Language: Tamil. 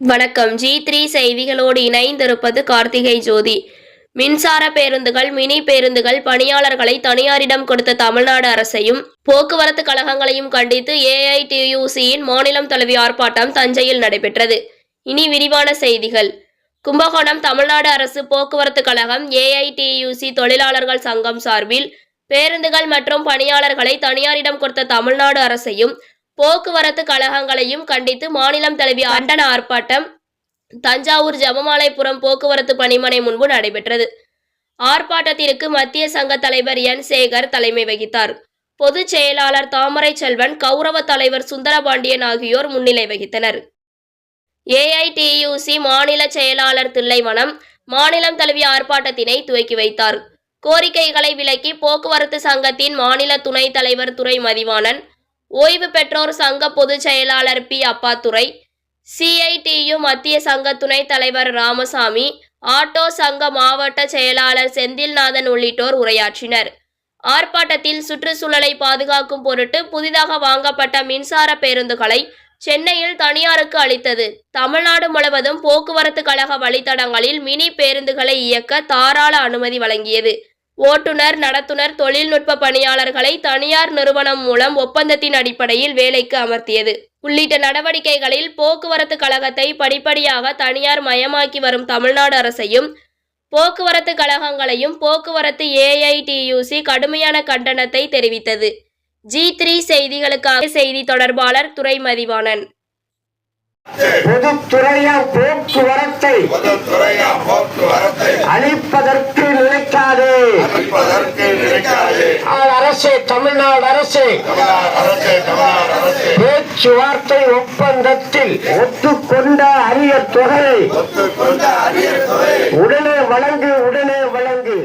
வணக்கம். ஜி த்ரீ செய்திகளோடு இணைந்திருப்பது கார்த்திகை ஜோதி. மின்சார பேருந்துகள் மினி பேருந்துகள் பணியாளர்களை தனியாரிடம் கொடுத்த தமிழ்நாடு அரசையும் போக்குவரத்து கழகங்களையும் கண்டித்து ஏஐடியூசியின் மாநிலம் தழுவிய ஆர்ப்பாட்டம் தஞ்சையில் நடைபெற்றது. இனி விரிவான செய்திகள். கும்பகோணம் தமிழ்நாடு அரசு போக்குவரத்து கழகம் ஏஐடியூசி தொழிலாளர்கள் சங்கம் சார்பில் பேருந்துகள் மற்றும் பணியாளர்களை தனியாரிடம் கொடுத்த தமிழ்நாடு அரசையும் போக்குவரத்து கழகங்களையும் கண்டித்து மாநிலம் தழுவிய அண்டன ஆர்ப்பாட்டம் தஞ்சாவூர் ஜெபமாலைபுரம் போக்குவரத்து பணிமனை முன்பு நடைபெற்றது. ஆர்ப்பாட்டத்திற்கு மத்திய சங்க தலைவர் என். சேகர் தலைமை வகித்தார். பொதுச் செயலாளர் தாமரை செல்வன் கௌரவ தலைவர் சுந்தரபாண்டியன் ஆகியோர் முன்னிலை வகித்தனர். ஏஐடியூசி மாநில செயலாளர் தில்லைவனம் மாநிலம் தழுவிய ஆர்ப்பாட்டத்தினை துவக்கி வைத்தார். கோரிக்கைகளை விலக்கி போக்குவரத்து சங்கத்தின் மாநில துணைத் தலைவர் துறை மதிவாணன் ஓய்வு பெற்றோர் சங்க பொதுச் செயலாளர் பி. அப்பாத்துறை சிஐடியு மத்திய சங்க துணைத் தலைவர் ராமசாமி ஆட்டோ சங்க மாவட்ட செயலாளர் செந்தில்நாதன் உள்ளிட்டோர் உரையாற்றினர். ஆர்ப்பாட்டத்தில் சுற்றுச்சூழலை பாதுகாக்கும் பொருட்டு புதிதாக வாங்கப்பட்ட மின்சார பேருந்துகளை சென்னையில் தனியாருக்கு அளித்தது. தமிழ்நாடு முழுவதும் போக்குவரத்து கழக வழித்தடங்களில் மினி பேருந்துகளை இயக்க தாராள அனுமதி வழங்கியது. ஓட்டுநர் நடத்துனர் தொழில்நுட்ப பணியாளர்களை தனியார் நிறுவனம் மூலம் ஒப்பந்தத்தின் அடிப்படையில் வேலைக்கு அமர்த்தியது. உள்ளிட்ட நடவடிக்கைகளில் போக்குவரத்து கழகத்தை படிப்படியாக தனியார் மயமாக்கி வரும் தமிழ்நாடு அரசையும் போக்குவரத்து கழகங்களையும் போக்குவரத்து ஏஐடியூசி கடுமையான கண்டனத்தை தெரிவித்தது. ஜி த்ரீ செய்திகளுக்காக செய்தி தொடர்பாளர் துரை மதிவாணன் பொதுத்துறையார் போக்குவரத்தை பொதுத்துறையா போக்குவரத்தை அழிப்பதற்கு நினைக்காதே அரசே தமிழ்நாடு அரசே. பேச்சுவார்த்தை ஒப்பந்தத்தில் ஒத்துக்கொண்ட அரிய தொகையை உடனே வழங்கு உடனே வழங்கு.